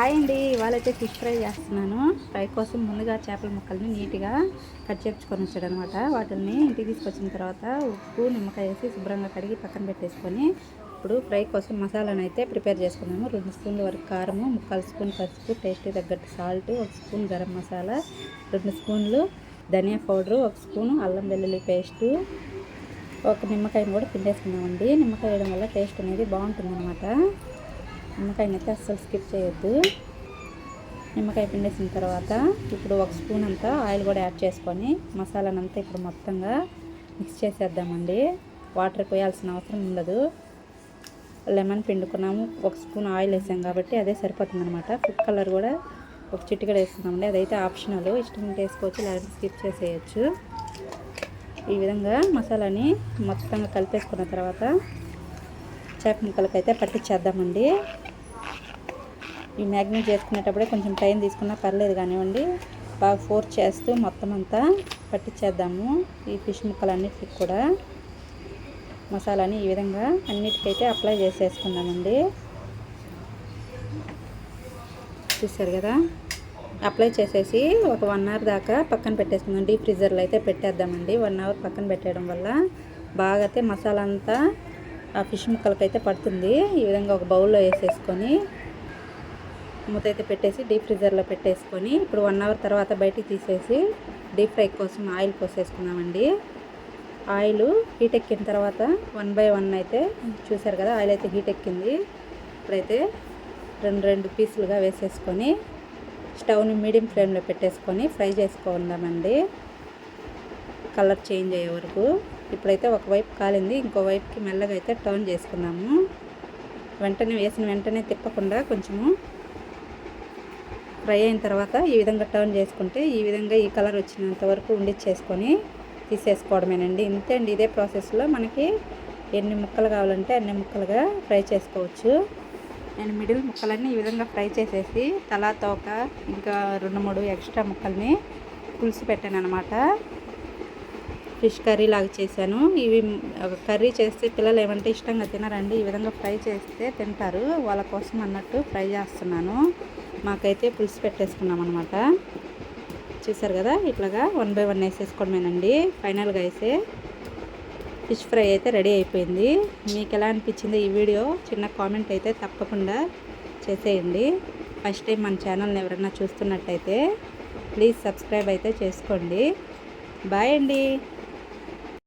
Hi అండి ఇవాళ అయితే ఫిష్ ఫ్రై చేస్తున్నాను. ఫ్రై కోసం ముందుగా చేపల ముక్కల్ని నీట్గా కట్ చేపించుకొని వచ్చాడు అనమాట వాటిని ఇంటికి తీసుకొచ్చిన తర్వాత ఉప్పు నిమ్మకాయ వేసి శుభ్రంగా కడిగి పక్కన పెట్టేసుకొని ఇప్పుడు ఫ్రై కోసం మసాలాను అయితే ప్రిపేర్ చేసుకున్నాము రెండు స్పూన్ల వరకు కారము ముక్కాలు స్పూన్ పసుపు టేస్ట్ తగ్గట్టు సాల్ట్ ఒక స్పూన్ గరం మసాలా రెండు స్పూన్లు ధనియా పౌడరు ఒక స్పూన్ అల్లం వెల్లుల్లి పేస్టు ఒక నిమ్మకాయని కూడా పిండేసుకున్నామండి నిమ్మకాయ వేయడం వల్ల టేస్ట్ అనేది బాగుంటుంది అనమాట నిమ్మకాయని అయితే అస్సలు స్కిప్ చేయొద్దు. నిమ్మకాయ పిండేసిన తర్వాత ఇప్పుడు ఒక స్పూన్ అంతా ఆయిల్ కూడా యాడ్ చేసుకొని మసాలానంతా ఇప్పుడు మొత్తంగా మిక్స్ చేసేద్దామండి. వాటర్ పోయాల్సిన అవసరం ఉండదు. లెమన్ పిండుకున్నాము ఒక స్పూన్ ఆయిల్ వేసాం కాబట్టి అదే సరిపోతుంది అనమాట ఫుడ్ కలర్ కూడా ఒక చిటికడ వేస్తున్నామండి. అదైతే ఆప్షనల్. ఇష్టం ఉంటే వేసుకోవచ్చు లేదంటే స్కిప్ చేసేయచ్చు. ఈ విధంగా మసాలాని మొత్తంగా కలిపేసుకున్న తర్వాత చేప ముక్కలకైతే పట్టించేద్దామండి ఈ మ్యాగ్నేట్ చేసుకునేటప్పుడే కొంచెం టైం తీసుకున్నా పర్లేదు కానివ్వండి. బాగా ఫోర్ చేస్తూ మొత్తం అంతా పట్టించేద్దాము ఈ ఫిష్ ముక్కలన్నిటికి కూడా. మసాలాని ఈ విధంగా అన్నిటికైతే అప్లై చేసేసుకుందామండి. చూసారు కదా? అప్లై చేసేసి ఒక వన్ అవర్ దాకా పక్కన పెట్టేసుకుందాం. డీప్ ఫ్రీజర్లో అయితే పెట్టేద్దామండి. వన్ అవర్ పక్కన పెట్టేయడం వల్ల బాగా అయితే మసాలా అంతా ఆ ఫిష్ ముక్కలకైతే పడుతుంది. ఈ విధంగా ఒక బౌల్లో వేసేసుకొని మూత అయితే పెట్టేసి డీప్ ఫ్రీజర్లో పెట్టేసుకొని ఇప్పుడు వన్ అవర్ తర్వాత బయటికి తీసేసి డీప్ ఫ్రై కోసం ఆయిల్ పోసేసుకున్నామండి ఆయిల్ హీట్ ఎక్కిన తర్వాత వన్ బై వన్ అయితే చూసారు కదా ఆయిల్ అయితే హీట్ ఎక్కింది. ఇప్పుడైతే రెండు రెండు పీసులుగా వేసేసుకొని స్టవ్ని మీడియం ఫ్లేమ్లో పెట్టేసుకొని ఫ్రై చేసుకుందామండి కలర్ చేంజ్ అయ్యే వరకు. ఇప్పుడైతే ఒకవైపు కాలింది ఇంకో వైపుకి మెల్లగా అయితే టర్న్ చేసుకున్నాము. వెంటనే వేసిన వెంటనే తిప్పకుండా కొంచెము ఫ్రై అయిన తర్వాత ఈ విధంగా టర్న్ చేసుకుంటే ఈ విధంగా ఈ కలర్ వచ్చినంత వరకు ఉండిచ్చేసుకొని తీసేసుకోవడమేనండి. ఇంతే అండి ఇదే ప్రాసెస్లో మనకి ఎన్ని ముక్కలు కావాలంటే అన్ని ముక్కలుగా ఫ్రై చేసుకోవచ్చు. నేను మిడిల్ ముక్కలన్నీ ఈ విధంగా ఫ్రై చేసేసి తలా తోక ఇంకా రెండు మూడు ఎక్స్ట్రా ముక్కల్ని పులుసు పెట్టాను అనమాట ఫిష్ కర్రీ లాగా చేశాను. ఇవి కర్రీ చేస్తే పిల్లలు ఏమంటే ఇష్టంగా తినరండి. ఈ విధంగా ఫ్రై చేస్తే తింటారు. వాళ్ళ కోసం అన్నట్టు ఫ్రై చేస్తున్నాను. మాకైతే పులుసు పెట్టేసుకున్నాం అనమాట చూసారు కదా? ఇట్లాగా వన్ బై వన్ వేసేసుకోవడమేనండి. ఫైనల్గా వేసే ఫిష్ ఫ్రై అయితే రెడీ అయిపోయింది. మీకు ఎలా అనిపించింది ఈ వీడియో? చిన్న కామెంట్ అయితే తప్పకుండా చేసేయండి. ఫస్ట్ టైం మన ఛానల్ని ఎవరైనా చూస్తున్నట్టయితే ప్లీజ్ సబ్స్క్రైబ్ అయితే చేసుకోండి. బాయ్ అండి.